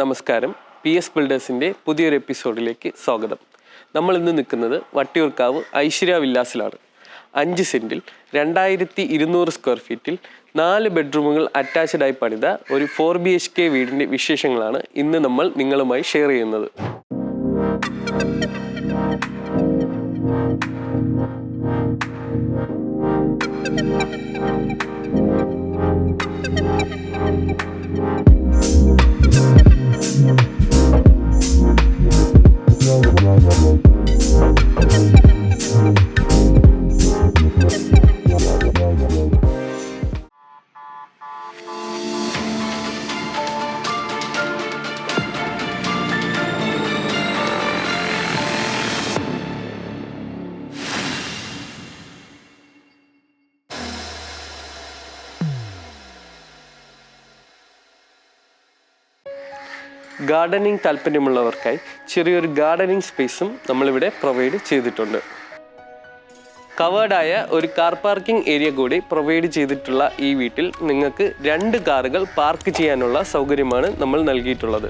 നമസ്കാരം. P S ബിൽഡേഴ്സിന്റെ പുതിയൊരു എപ്പിസോഡിലേക്ക് സ്വാഗതം. നമ്മൾ ഇന്ന് നിൽക്കുന്നത് വട്ടിയൂർക്കാവ് ഐശ്വര്യ വില്ലാസിലാണ്. അഞ്ച് സെന്റിൽ രണ്ടായിരത്തി ഇരുന്നൂറ് സ്ക്വയർ ഫീറ്റിൽ നാല് ബെഡ്റൂമുകൾ അറ്റാച്ച്ഡായി പണിത ഒരു ഫോർ ബി എച്ച് കെ വീടിന്റെ വിശേഷങ്ങളാണ് ഇന്ന് നമ്മൾ നിങ്ങളുമായി ഷെയർ ചെയ്യുന്നത്. ഗാർഡനിങ് താല്പര്യമുള്ളവർക്കായി ചെറിയൊരു ഗാർഡനിങ് സ്പേസും നമ്മളിവിടെ പ്രൊവൈഡ് ചെയ്തിട്ടുണ്ട്. കവേർഡായ ഒരു കാർ പാർക്കിംഗ് ഏരിയ കൂടി പ്രൊവൈഡ് ചെയ്തിട്ടുള്ള ഈ വീട്ടിൽ നിങ്ങൾക്ക് രണ്ട് കാറുകൾ പാർക്ക് ചെയ്യാനുള്ള സൗകര്യമാണ് നമ്മൾ നൽകിയിട്ടുള്ളത്.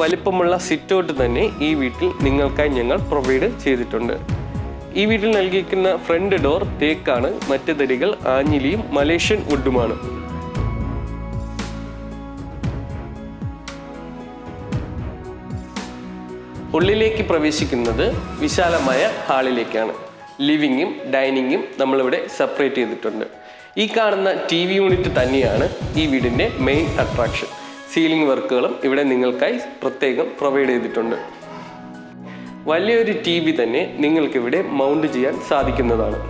വലിപ്പമുള്ള സിറ്റൗട്ട് തന്നെ ഈ വീട്ടിൽ നിങ്ങൾക്കായി ഞങ്ങൾ പ്രൊവൈഡ് ചെയ്തിട്ടുണ്ട്. ഈ വീട്ടിൽ നൽകിയിരിക്കുന്ന ഫ്രണ്ട് ഡോർ തേക്കാണ് മറ്റ് തടികൾ ആഞ്ഞിലിയും മലേഷ്യൻ വുഡുമാണ്. ഉള്ളിലേക്ക് പ്രവേശിക്കുന്നത് വിശാലമായ ഹാളിലേക്കാണ്. ലിവിങ്ങും ഡൈനിങ്ങും നമ്മളിവിടെ സെപ്പറേറ്റ് ചെയ്തിട്ടുണ്ട്. ഈ കാണുന്ന ടി വി യൂണിറ്റ് തന്നെയാണ് ഈ വീടിന്റെ മെയിൻ അട്രാക്ഷൻ. സീലിംഗ് വർക്കുകളും ഇവിടെ നിങ്ങൾക്കായി പ്രത്യേകം പ്രൊവൈഡ് ചെയ്തിട്ടുണ്ട്. വലിയൊരു ടി വി തന്നെ നിങ്ങൾക്കിവിടെ മൗണ്ട് ചെയ്യാൻ സാധിക്കുന്നതാണ്.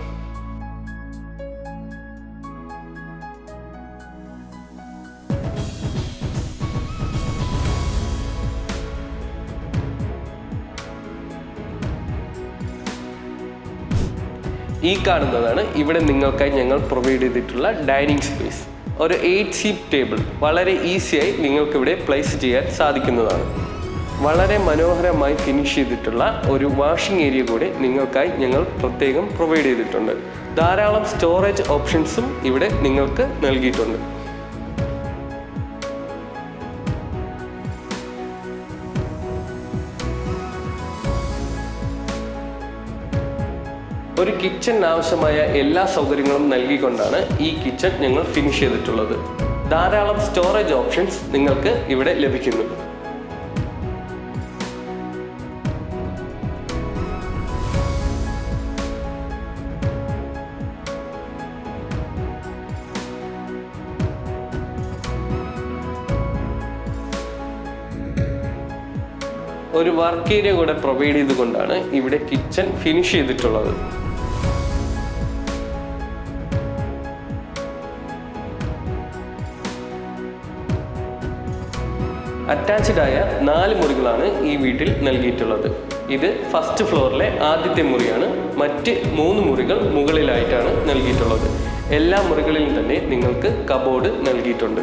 ഈ കാണുന്നതാണ് ഇവിടെ നിങ്ങൾക്കായി ഞങ്ങൾ പ്രൊവൈഡ് ചെയ്തിട്ടുള്ള ഡൈനിങ് സ്പേസ്. ഒരു എയ്റ്റ് സീറ്റ് ടേബിൾ വളരെ ഈസിയായി നിങ്ങൾക്ക് ഇവിടെ പ്ലേസ് ചെയ്യാൻ സാധിക്കുന്നതാണ്. വളരെ മനോഹരമായി ഫിനിഷ് ചെയ്തിട്ടുള്ള ഒരു വാഷിംഗ് ഏരിയ കൂടി നിങ്ങൾക്കായി ഞങ്ങൾ പ്രത്യേകം പ്രൊവൈഡ് ചെയ്തിട്ടുണ്ട്. ധാരാളം സ്റ്റോറേജ് ഓപ്ഷൻസും ഇവിടെ നിങ്ങൾക്ക് നൽകിയിട്ടുണ്ട്. ഒരു കിച്ചൺ ആവശ്യമായ എല്ലാ സൗകര്യങ്ങളും നൽകിക്കൊണ്ടാണ് ഈ കിച്ചൺ ഞങ്ങൾ ഫിനിഷ് ചെയ്തിട്ടുള്ളത്. ധാരാളം സ്റ്റോറേജ് ഓപ്ഷൻസ് നിങ്ങൾക്ക് ഇവിടെ ലഭിക്കുന്നു. ഒരു വർക്ക് ഏരിയ കൂടെ പ്രൊവൈഡ് ചെയ്തുകൊണ്ടാണ് ഇവിടെ കിച്ചൺ ഫിനിഷ് ചെയ്തിട്ടുള്ളത്. ആയ നാല് മുറികളാണ് ഈ വീട്ടിൽ നൽകിയിട്ടുള്ളത്. ഇത് ഫസ്റ്റ് ഫ്ലോറിലെ ആദ്യത്തെ മുറിയാണ്. മറ്റ് മൂന്ന് മുറികൾ മുകളിലായിട്ടാണ് നൽകിയിട്ടുള്ളത്. എല്ലാ മുറികളിലും തന്നെ നിങ്ങൾക്ക് കബോർഡ് നൽകിയിട്ടുണ്ട്.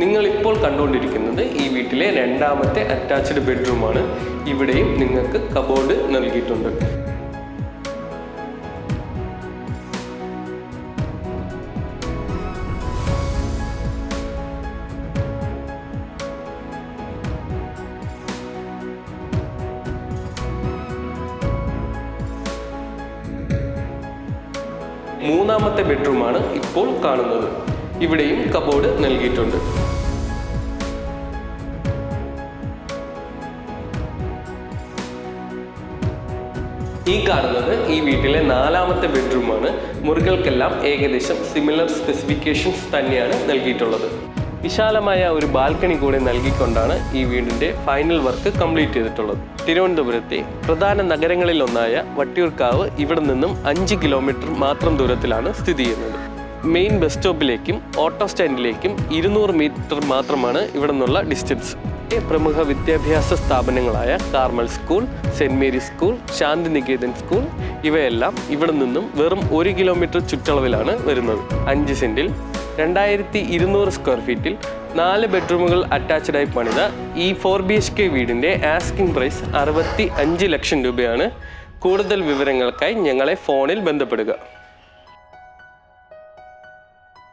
നിങ്ങൾ ഇപ്പോൾ കണ്ടുകൊണ്ടിരിക്കുന്നത് ഈ വീട്ടിലെ രണ്ടാമത്തെ അറ്റാച്ച്ഡ് ബെഡ്റൂമാണ് ഇവിടെയും നിങ്ങൾക്ക് കബോർഡ് നൽകിയിട്ടുണ്ട്. മൂന്നാമത്തെ ബെഡ്റൂമാണ് ഇപ്പോൾ കാണുന്നത്. ഇവിടെയും കബോർഡ് നൽകിയിട്ടുണ്ട്. ഈ കാണുന്നത് ഈ വീട്ടിലെ നാലാമത്തെ ബെഡ്റൂമാണ്. മുറികൾക്കെല്ലാം ഏകദേശം സിമിലർ സ്പെസിഫിക്കേഷൻസ് തന്നെയാണ് നൽകിയിട്ടുള്ളത്. വിശാലമായ ഒരു ബാൽക്കണി കൂടെ നൽകിക്കൊണ്ടാണ് ഈ വീടിന്റെ ഫൈനൽ വർക്ക് കംപ്ലീറ്റ് ചെയ്തിട്ടുള്ളത്. തിരുവനന്തപുരത്തെ പ്രധാന നഗരങ്ങളിലൊന്നായ വട്ടിയൂർക്കാവ് ഇവിടെ നിന്നും അഞ്ച് കിലോമീറ്റർ മാത്രം ദൂരത്തിലാണ് സ്ഥിതി ചെയ്യുന്നത്. മെയിൻ ബസ് സ്റ്റോപ്പിലേക്കും ഓട്ടോ സ്റ്റാൻഡിലേക്കും ഇരുന്നൂറ് മീറ്റർ മാത്രമാണ് ഇവിടെ നിന്നുള്ള ഡിസ്റ്റൻസ് പ്രമുഖ വിദ്യാഭ്യാസ സ്ഥാപനങ്ങളായ Carmel school saint Mary's school Shantiniketan school ഇവയെല്ലാം ഇവിടെ നിന്നും വെറും ഒരു കിലോമീറ്റർ ചുറ്റളവിലാണ് വരുന്നത്. അഞ്ച് സെന്റിൽ രണ്ടായിരത്തി ഇരുന്നൂറ് സ്ക്വയർ ഫീറ്റിൽ നാല് ബെഡ്റൂമുകൾ അറ്റാച്ച്ഡായി പണിത ഈ ഫോർ ബി എച്ച് കെ വീടിന്റെ ആസ്കിംഗ് പ്രൈസ് അറുപത്തി അഞ്ച് ലക്ഷം രൂപയാണ്. കൂടുതൽ വിവരങ്ങൾക്കായി ഞങ്ങളെ ഫോണിൽ ബന്ധപ്പെടുക.